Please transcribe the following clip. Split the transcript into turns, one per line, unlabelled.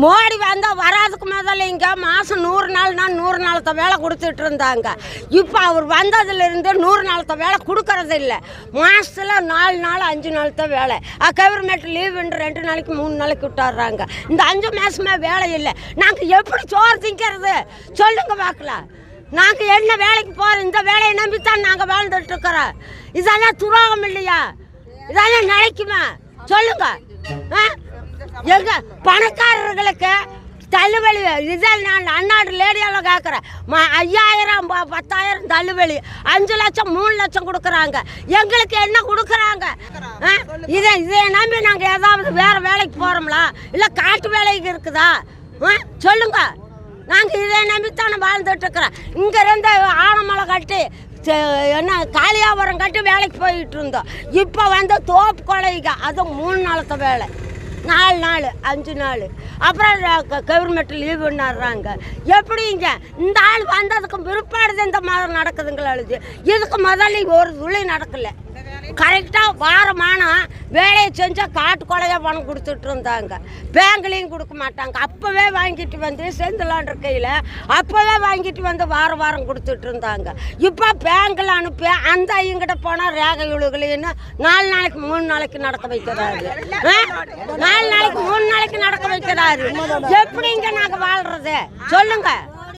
மோடி வந்தால் வராதுக்கு முதல்ல இங்கே மாதம் நூறு நாள்னா நூறு நாளத்த வேலை கொடுத்துட்டு இருந்தாங்க. இப்போ அவர் வந்ததுலேருந்து நூறு நாளத்த வேலை கொடுக்கறது இல்லை. மாதத்தில் நாலு நாள் அஞ்சு நாளத்த வேலை. கவர்மெண்ட் லீவுன்ற ரெண்டு நாளைக்கு மூணு நாளைக்கு விட்டுறாங்க. இந்த அஞ்சு மாதமே வேலை இல்லை. நாங்கள் எப்படி சோறு திங்கிறது? சொல்லுங்க பார்க்கலாம் நாங்கள் என்ன வேலைக்கு போகிறோம் இந்த வேலையை நம்பித்தான் நாங்கள் வாழ்ந்துட்டு இருக்கிறோம். இதெல்லாம் துரோகம் இல்லையா? இதெல்லாம் நினைக்குமா சொல்லுங்க. ஆ? எங்க பணக்காரர்களுக்கு தள்ளுபடி இதில் நான் அண்ணாடு லேடியால் கேட்குறேன் ம ஐயாயிரம் ப- பத்தாயிரம் தள்ளுபடி அஞ்சு லட்சம் மூணு லட்சம் கொடுக்குறாங்க. எங்களுக்கு என்ன கொடுக்குறாங்க? ஆ? இதை இதை நம்பி நாங்கள் ஏதாவது வேறு வேலைக்கு போகிறோம்லா இல்லை காட்டு வேலைக்கு இருக்குதா? ஆ? சொல்லுங்க. நாங்கள் இதை நம்பித்தானே வாழ்ந்துட்டுருக்குறோம் இங்கேருந்து ஆனமலை கட்டி என்ன காளியாபுரம் கட்டி வேலைக்கு போயிட்டு இருந்தோம். இப்போ வந்து தோப்பு கொலைங்க. அதுவும் மூணு நாளத்த வேலை. நாலு நாள் அஞ்சு நாள். அப்புறம் கவர்மெண்ட் லீவ் பண்ணாடுறாங்க எப்படிங்க? இந்த ஆள் வந்ததுக்கு பிற்பாடு இந்த மாதிரி நடக்குதுங்களா அழுது. இதுக்கு முதல்ல ஒரு துளி நடக்கலை. கரெக்டாக வாரமானம் வேலையை செஞ்சால் காட்டு கொலையாக பணம் கொடுத்துட்டு இருந்தாங்க. பேங்க்லேயும் கொடுக்க மாட்டாங்க. அப்போவே வாங்கிட்டு வந்து செந்திலான் இருக்கையில் அப்போவே வாங்கிட்டு வந்து வாரம் வாரம் கொடுத்துட்டு இருந்தாங்க. இப்போ பேங்கில் அனுப்பி அந்த ஐயங்கிட்ட போனால் ரேகை உழுகலின்னு நாலு நாளைக்கு மூணு நாளைக்கு நடக்க வைக்கிறாரு. நாலு நாளைக்கு மூணு நாளைக்கு நடக்க வைக்கிறாரு. எப்படிங்க நாங்கள் வாழ்கிறது சொல்லுங்கள்